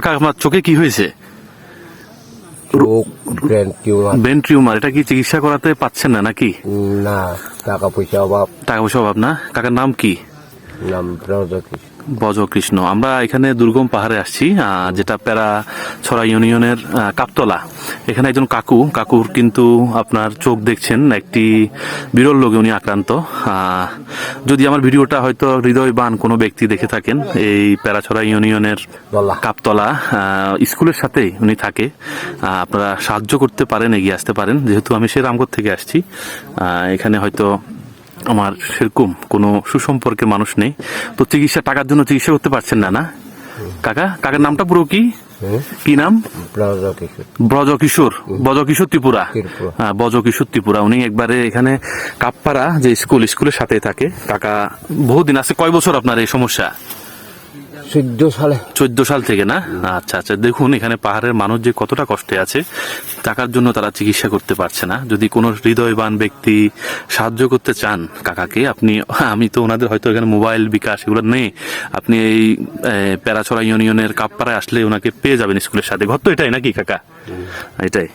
কাকা আপনার চোখে কি হয়েছে? ব্রেন টিউমার এটা কি চিকিৎসা করাতে পাচ্ছেন না নাকি? না টাকা পয়সা অভাব। টাকা পয়সা অভাব না। কাকার নাম কি? নাম বজকৃষ্ণ আমরা এখানে দুর্গম পাহাড়ে আসছি যেটা প্যারা ছড়া ইউনিয়নের কাপতলা এখানে একজন কাকু কাকুর কিন্তু আপনার চোখ দেখছেন একটি বিরল রোগে উনি আক্রান্ত। যদি আমার ভিডিওটা হয়তো হৃদয়বান কোনো ব্যক্তি দেখে থাকেন এই প্যারাছড়া ইউনিয়নের কাপতলা স্কুলের সাথেই উনি থাকে। আপনারা সাহায্য করতে পারেন এগিয়ে আসতে পারেন। যেহেতু আমি সে রামগড় থেকে আসছি এখানে হয়তো আমার সেরকম কোনো সুসম্পর্কের মানুষ নেই। তো চিকিৎসা টাকার জন্য চিকিৎসা করতে পারছেন না না? কাকা কাকার নামটা পুরো কি? কি নাম? ব্রজ ব্রজকিশোর ব্রজ কিশোর ত্রিপুরা। হ্যাঁ ব্রজকিশোর ত্রিপুরা। উনি একবারে এখানে কাপ্পারা যে স্কুল স্কুলের সাথে থাকে। কাকা বহুদিন আছে কয় বছর আপনার এই সমস্যা? চোদ্দ সালে। চোদ্দ সাল থেকে না? আচ্ছা আচ্ছা। দেখুন, এখানে পাহাড়ের মানুষ যে কতটা কষ্টে আছে, টাকার জন্য তারা চিকিৎসা করতে পারছে না। যদি কোনো হৃদয়বান ব্যক্তি সাহায্য করতে চান কাকাকে, আপনি, আমি তো ওনাদের হয়তো এখানে মোবাইল বিকাশ এগুলো নেই। আপনি এই প্যারাছড়া ইউনিয়নের কাপপাড়ায় আসলে ওনাকে পেয়ে যাবেন স্কুলের সাথে। ঘর তো এটাই নাকি, কাকা? এটাই।